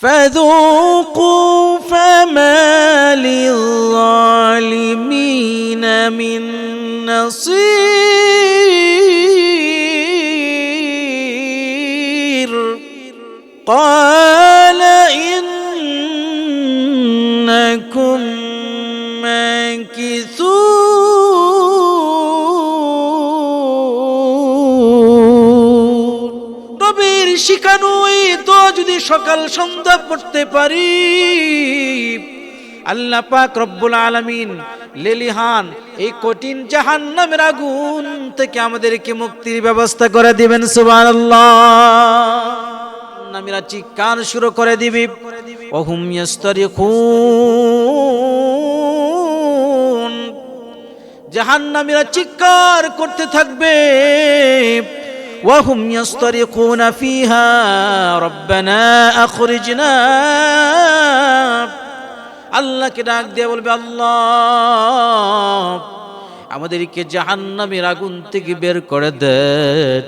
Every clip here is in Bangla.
فذوقوا فما للظالمين من نصير. قال নবীর শিখানো এই তো যদি সকাল সন্ধ্যা পড়তে পারি। আল্লাহ পাক রব্বুল আলামিন লেলিহান, এই কঠিন জাহান্নামের আগুন থেকে আমাদেরকে মুক্তির ব্যবস্থা করে দিবেন, সুবহানাল্লাহ। নামিরা চিৎকার শুরু করে দিবি। ওহুম ইয়াস্তারিখুন। জাহান্নামীরা চিৎকার করতে থাকবে। وهم يصطرخون فيها ربنا أخرجنا আল্লাহকে ডাক দিয়ে বলবে আল্লাহ আমাদেরকে জাহান্নামের আগুন থেকে বের করে দেন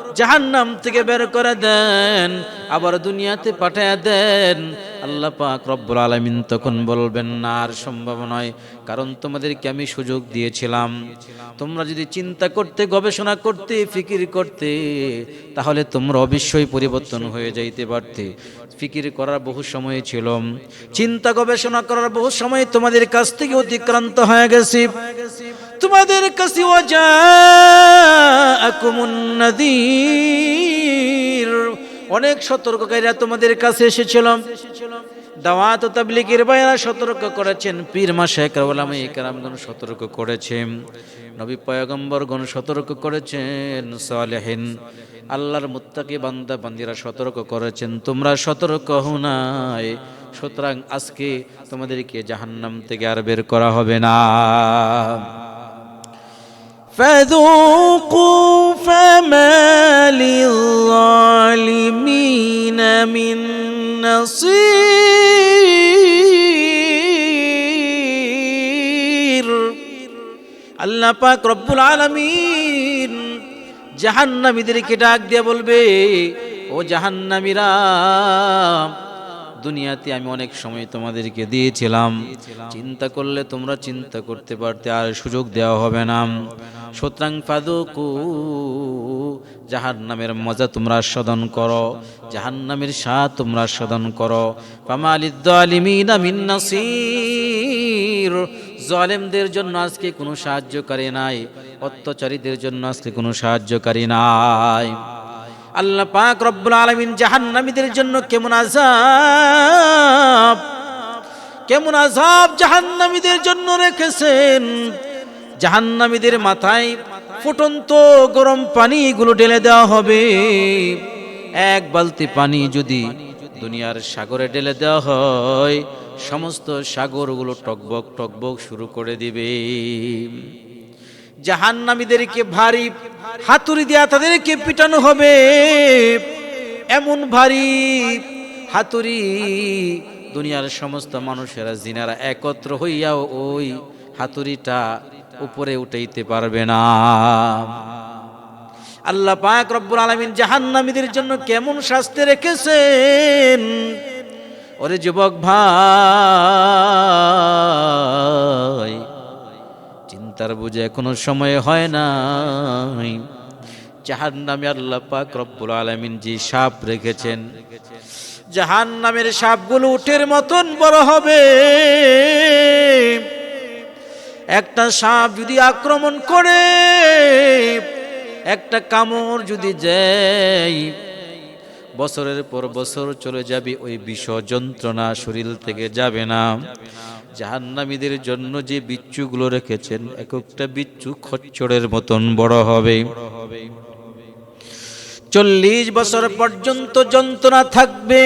জাহান্নাম থেকে বের করে দেন, আবার দুনিয়াতে পাঠায় দেন। আল্লাহ পাক রব্বুল আলামিন তখন বলবেন, না, আর সম্ভব নয়। কারণ তোমাদেরকে আমি সুযোগ দিয়েছিলাম। তোমরা যদি চিন্তা করতে, গবেষণা করতে, ফিকির করতে, তাহলে তোমরা অবশ্যই পরিবর্তন হয়ে যাইতে পারতে। ফিকির করার বহু সময় ছিল। চিন্তা গবেষণা করার বহু সময় তোমাদের কাছ থেকে অতিক্রান্ত হয়ে গেছে। তোমাদের কাছে অনেক সতর্ককারীরা তোমাদের কাছে এসেছিল দাওয়াত তাবলিগের বাইরা সতর্ক করেছেন, পীর মাশায়েখ ওলামা ইকরামগণ সতর্ক করেছেন, নবী পয়গম্বরগণ সতর্ক করেছেন, সালেহিন, আল্লাহর মুত্তাকি বান্দা বান্দিরা সতর্ক করেছেন, তোমরা সতর্ক হও নাই, সুতরাং আজকে তোমাদেরকে জাহান্নাম থেকে আর বের করা হবে না। فذوقوا فما للظالمين من نصير আল্লাহ পাক রব্বুল আলামিন জাহান্নামীদেরকে ডাক দিয়ে বলবে ও জাহান্নামীরা দুনিয়াতে আমি অনেক সময় তোমাদেরকে দিয়েছিলাম চিন্তা করলে তোমরা চিন্তা করতে পারতে আর সুযোগ দেওয়া হবে না সুতরাং ফাদুকু জাহান নামের মজা তোমরা আস্বাদন করো জাহান নামের স্বাদ তোমরা আস্বাদন করো। জালেমদের জন্য আজকে কোনো সাহায্যকারী নাই, অত্যাচারীদের জন্য আজকে কোনো সাহায্যকারী নাই। আল্লাহ পাক রব্বুল আলামিন জাহান্নামীদের জন্য কেমন আযাব কেমন আযাব জাহান্নামীদের জন্য রেখেছেন। জাহান্নামীদের মাথায় ফুটন্ত গরম পানিগুলো ঢেলে দেওয়া হবে। এক বালতি পানি যদি দুনিয়ার সাগরে ঢেলে দেওয়া হয়, সমস্ত সাগরগুলো টকবক টকবক শুরু করে দিবে। জাহান্নামীদেরকে ভারী হাতুড়ি দিয়া তাদেরকে পিটানো হবে। এমন ভারী হাতুড়ি দুনিয়ার সমস্ত মানুষেরা, জিনারা একত্র হইয়াও ওই হাতুড়িটা উপরে উঠাইতে পারবে না। আল্লাহ পাক রব্বুল আলামিন জাহান্নামীদের জন্য কেমন শাস্তি রেখেছেন? ওরে যুবক ভাই, চিন্তার বুঝে এখনও সময় হয় না জাহান নামে আল্লাহ পাক রব্বুল আলামিন যে সাপ রেখেছেন জাহান নামের সাপগুলো উঠের মতন বড় হবে। একটা সাপ যদি আক্রমণ করে, একটা কামড় যদি যায় বছরের পর বছর চলে যাবে, ওই বিষ যন্ত্রণা শরীর থেকে যাবে না। জাহান্নামীদের জন্য যে বিচ্ছুগুলো রেখেছেন, এক একটা বিচ্ছু খচ্চরের মতন বড় হবে। চল্লিশ বছর পর্যন্ত যন্ত্রণা থাকবে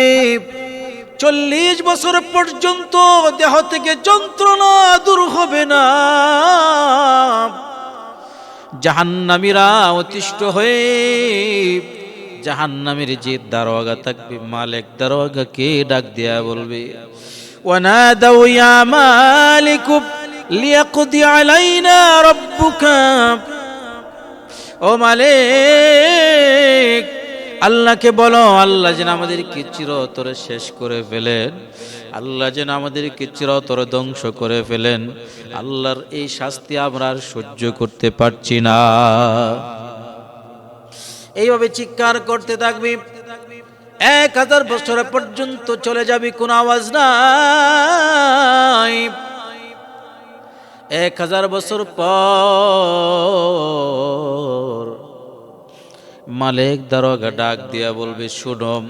চল্লিশ বছর পর্যন্ত দেহ থেকে যন্ত্রণা দূর হবে না। জাহান্নামীরা অতিষ্ঠ হয়ে জাহান্নামের যে দারোয়াগা থাকবে, মালিক দারোয়াগাকে ডাক দিয়া বলবে, ওয়ানাদাউ ইয়া মালিক, লিয়াকদি আলাইনা রাব্বুকা। ও মালিক আল্লাহকে বলো, আল্লাহ যেন আমাদেরকে চিরতরে শেষ করে ফেলেন। আল্লাহ যেন আমাদেরকে চিরতরে ধ্বংস করে ফেলেন। আল্লাহর এই শাস্তি আমরা আর সহ্য করতে পারছি না। এইভাবে চিৎকার করতে থাকবি, এক হাজার বছর পর্যন্ত চলে যাবি, কোন আওয়াজ নাই। এক হাজার বছর পর মালিক দারোগা ডাক দিয়া বলবে শুনম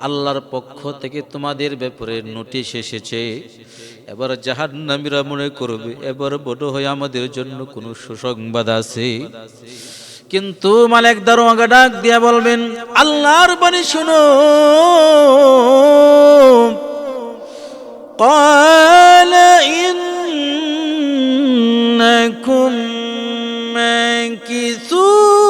আল্লাহর পক্ষ থেকে তোমাদের ব্যাপারে নোটিশ এসেছে এবার জাহান্নামীরা মনে করবে এবার বড় হয়ে আমাদের জন্য কোনো সুসংবাদ আছে কিন্তু মালিক দারোগা ডাক দিয়া বলবেন আল্লাহর বাণী শুনো قال إنكم ماكثون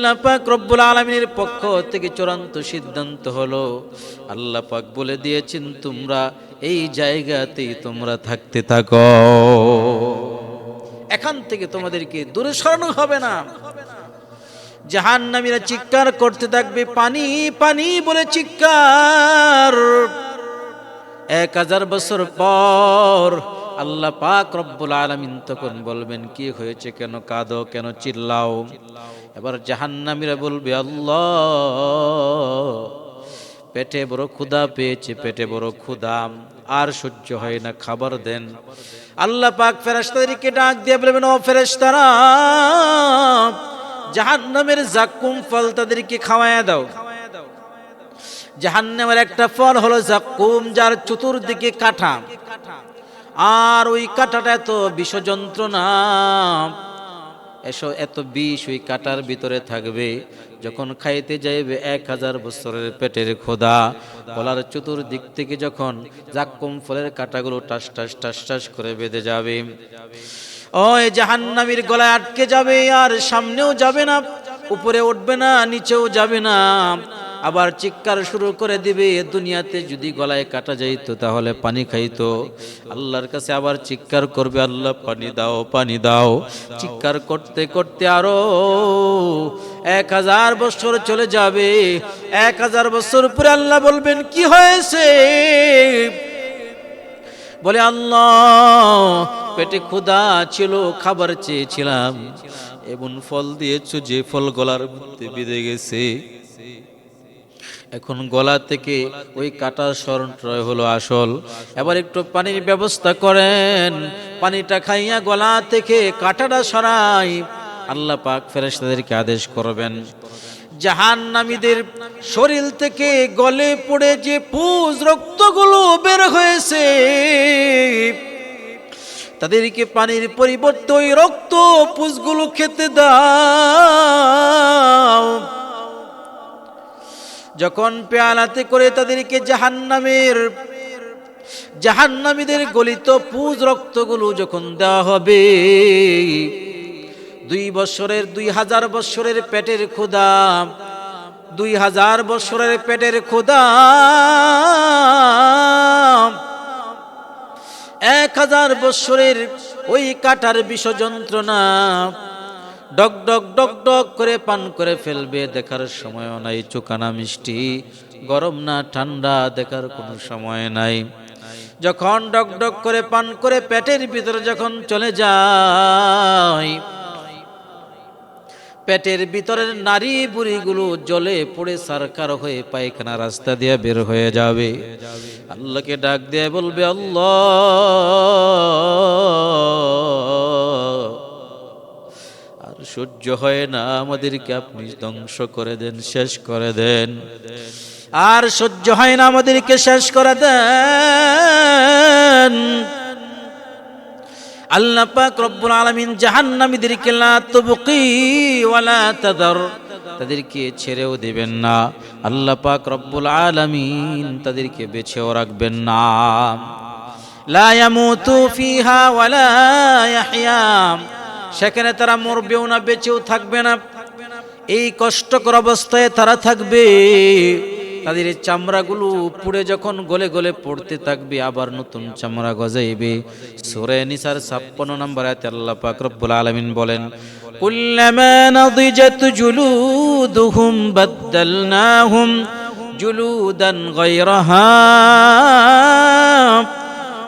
আল্লাহ পাক রব্বুল আলমিনের পক্ষ থেকে চূড়ান্ত সিদ্ধান্ত হলো, আল্লাহ পাক বলে দিয়েছেন, তোমরা এই জায়গাতেই তোমরা থাকতে থাকো। এখান থেকে তোমাদেরকে দূরে সরানো হবে না। জাহান নামীরা চিৎকার করতে থাকবে, পানি পানি বলে চিৎকার। এক হাজার বছর পর আল্লাহ পাক রব্বুল আলমিন তখন বলবেন, কি হয়েছে কেন? কাঁদো কেন? চিল্লাও। এবার জাহান্নামীরা বলবে, আল্লাহ, পেটে বড় ক্ষুদা পেয়েছে, পেটে বড় ক্ষুদা আর সহ্য হয় না, খাবার দেন। আল্লাহ পাক ফেরেশতাদেরকে ডাক দিয়ে বলবেন, ও ফেরেশতারা, জাহান্নামের জাক্কুম ফল তাদেরকে খাওয়ায়া দাও। জাহান্নামের একটা ফল হলো জাক্কুম, যার চতুর্দিকে কাঠা আর ওই কাঁটাটা এত বিষ যন্ত্রণা এসো, এত বিষ ওই কাটার ভিতরে থাকবে, যখন খাইতে যাইবে এক হাজার বছরের পেটের খোদা। গলার চতুর্দিক থেকে যখন জাক্কুম ফলের কাটাগুলো টাস টাস টাস টাস করে বেঁধে যাবে। ওই জাহান্নামীর গলায় আটকে যাবে আর সামনেও যাবে না, উপরে উঠবে না, নিচেও যাবে না। আবার চিৎকার শুরু করে দিবে, এ দুনিয়াতে যদি গলায় কাটা যাইতো তাহলে পানি খাইতো। আল্লাহর কাছে আবার চিৎকার করবে, আল্লাহ, পানি দাও পানি দাও। চিৎকার করতে করতে আরও এক হাজার বছর চলে যাবে। এক হাজার বছর পরে আল্লাহ বলবেন, কি হয়েছে? বলে, আল্লাহ, পেটে ক্ষুধা ছিল, খাবার চেয়েছিলাম। এমন ফল দিয়েছ যে ফল গলার মধ্যে বেঁধে গেছে। এখন গলা থেকে ওই কাটার স্মরণটাই হলো আসল। এবার একটু পানির ব্যবস্থা করেন। পানিটা খাইয়া গলা থেকে কাটাটা সরাই। আল্লাহ পাক ফেরেশতাদেরকে আদেশ করবেন। জাহান নামীদের শরীর থেকে গলে পড়ে যে পুজ রক্তগুলো বের হয়েছে, তাদেরকে পানির পরিবর্তে ওই রক্ত পুজগুলো খেতে দাও। যখন পেয়ালাতে করে তাদেরকে জাহান্নামের, জাহান্নামীদের গলিত পুজ রক্তগুলো যখন দেওয়া হবে, দুই বছরের, দুই হাজার বছরের পেটের ক্ষুদা দুই হাজার বছরের পেটের ক্ষুদা এক হাজার বছরের ওই কাটার বিষ যন্ত্রণা ডক ডক ডক ডক করে পান করে ফেলবে, দেখার সময়ও নাই চোকানা মিষ্টি। গরম না ঠান্ডা, দেখার কোনো সময় নাই। যখন ডক ডক করে পান করে পেটের ভিতরে যখন চলে যায়, পেটের ভিতরের নারী বুড়িগুলো জলে পড়ে সারকার হয়ে পায়খানা রাস্তা দিয়ে বের হয়ে যাবে। আল্লাহকে ডাক দিয়ে বলবে, আল্লাহ! সহ্য হয় না, আমাদেরকে আপনি ধ্বংস করে দেন, শেষ করে দেন। আর সহ্য হয় না, আমাদেরকে শেষ করে দেন। আল্লাহ পাক রব্বুল আলামিন জাহান্নামীদেরকে লা তুবকি ওয়ালা তাদার, তাদেরকে ছেড়েও দিবেন না। আল্লাহ পাক রব্বুল আলামিন তাদেরকে বেছেও রাখবেন না। লা ইয়ামুতু ফিহা ওয়ালা ইয়াহইয়া। সেখানে তারা মরবেও না, বেঁচেও থাকবে না। এই কষ্টকর অবস্থায় তারা থাকবে। তাদের এই চামড়াগুলো পুড়ে যখন গলে গলে পড়তে থাকবে, আবার নতুন চামড়া গজাইবে। সুরে নিসার ছাপ্পান্ন নম্বর আয়াতে আল্লাহ পাক রব্বুল আলামিন বলেন, কুল্লামা নাদিজাত জুলুদুহুম বাদদালনাহুম জুলুদান গায়রাহা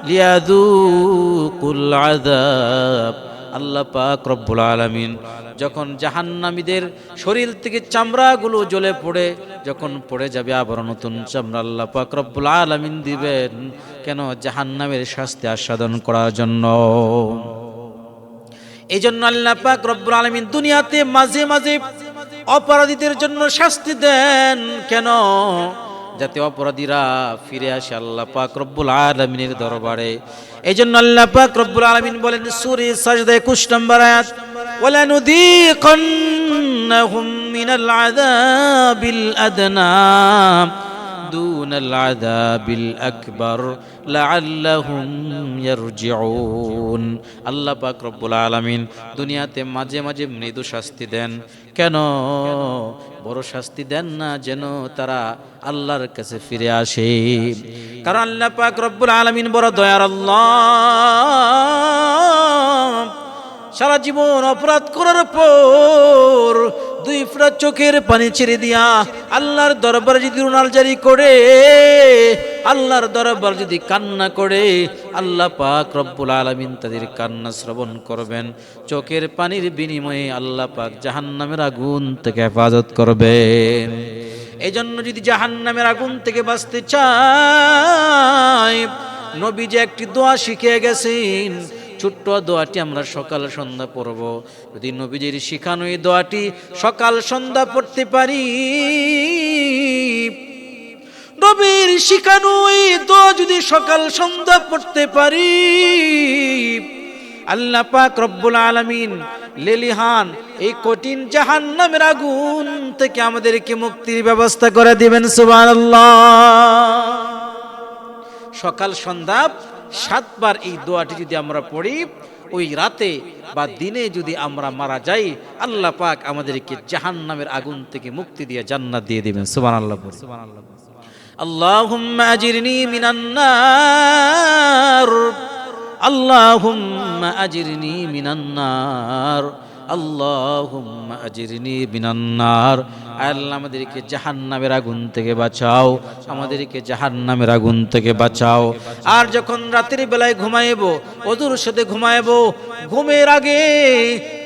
লিয়াদুকুল আযাব। আল্লাহ পাক রব্বুল আলামিন যখন জাহান্নামীদের শরীর থেকে চামড়াগুলো জ্বলে পড়ে, যখন পড়ে যাবে আবার নতুন চামড়া, আল্লাহ পাক রব্বুল আলামিন দিবেন কেন জাহান্নামের শাস্তি আস্বাদন করার জন্য। এই জন্য আল্লাহ পাক রব্বুল আলামিন দুনিয়াতে মাঝে মাঝে অপরাধীদের জন্য শাস্তি দেন। কেন? যাতে অপরাধীরা ফিরে আসে আল্লাহ পাক রব্বুল আলামিনের দরবারে এই জন্য আল্লাহ পাক রব্বুল আলামিন বলেন সূরা সাজদা 21 নম্বর আয়াত ওয়ালা নুযীকান্নাহুম মিনাল আযাবিল আদনা دون العذاب الأكبر لعلهم يرجعون আল্লাহ পাক রব্বুল আলামিন দুনিয়াতে মাঝে মাঝে মৃদু শাস্তি দেন কেন বড় শাস্তি দেন না যেন তারা আল্লাহর কাছে ফিরে আসে। কারণ আল্লাহ পাক রব্বুল আলমিন বড় দয়ার আল্লাহ। সারা জীবন অপরাধ করার পর দুই ফোঁটা চোখের পানি ছেড়ে দিয়া আল্লাহর দরবার যদি রুনাল জারি করে, আল্লাহর দরবার যদি কান্না করে, আল্লাহ পাক রব্বুল আলামিন তাদের কান্না শ্রবণ করবেন। চোখের পানির বিনিময়ে আল্লাহ পাক জাহান্নামের আগুন থেকে হেফাজত করবেন। এই জন্য যদি জাহান্নামের আগুন থেকে বাঁচতে চায়, নবী যে একটি দোয়া শিখিয়ে গেছেন ছোট্ট দোয়াটি আমরা সকাল সন্ধ্যা পড়ব। যদি নবীজির শিখানো এই দোয়াটি সকাল সন্ধ্যা পড়তে পারি, নবীর শিখানো এই দোয়া যদি সকাল সন্ধ্যা পড়তে পারি, আল্লাহ পাক রব্বুল আলামিন লেলিহান এই কঠিন জাহান্নামের আগুন থেকে আমাদেরকে মুক্তির ব্যবস্থা করে দিবেন, সুবহানাল্লাহ। সকাল সন্ধ্যা সাতবার এই দোয়াটি যদি আমরা পড়ি ওই রাতে বা দিনে যদি আমরা মারা যাই আল্লাহ পাক আমাদেরকে জাহান্নামের আগুন থেকে মুক্তি দিয়ে জান্নাত দিয়ে দিবেন সুবহানাল্লাহ সুবহানাল্লাহ اللهم أجرني من النار اللهم أجرني من النار আল্লাহুম্মা আজিরনি বিনান্নার আল্লাহ আমাদেরকে জাহান্নামের আগুন থেকে বাঁচাও। আমাদেরকে জাহান্নামের আগুন থেকে বাঁচাও। আর যখন রাতের বেলায় ঘুমাইব, অদুর সাথে ঘুমাইব, ঘুমের আগে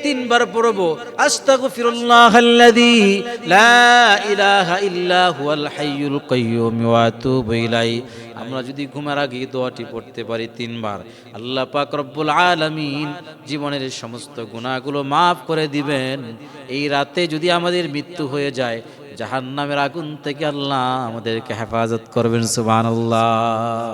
তিনবার পড়ব আস্তাগফিরুল্লাহ আল্লাযী লা ইলাহা ইল্লা হুয়াল হাইয়ুল কাইয়্যুম ওয়া আতুবু ইলাইহি। আমরা যদি ঘুমার আগে দোয়াটি পড়তে পারি তিনবার, আল্লাহ পাক রব্বুল আলামিন জীবনের সমস্ত গুণাগুলো মাফ করে দিবেন। এই রাতে যদি আমাদের মৃত্যু হয়ে যায়, জাহান্নামের আগুন থেকে আল্লাহ আমাদেরকে হেফাজত করবেন, সুবহানাল্লাহ।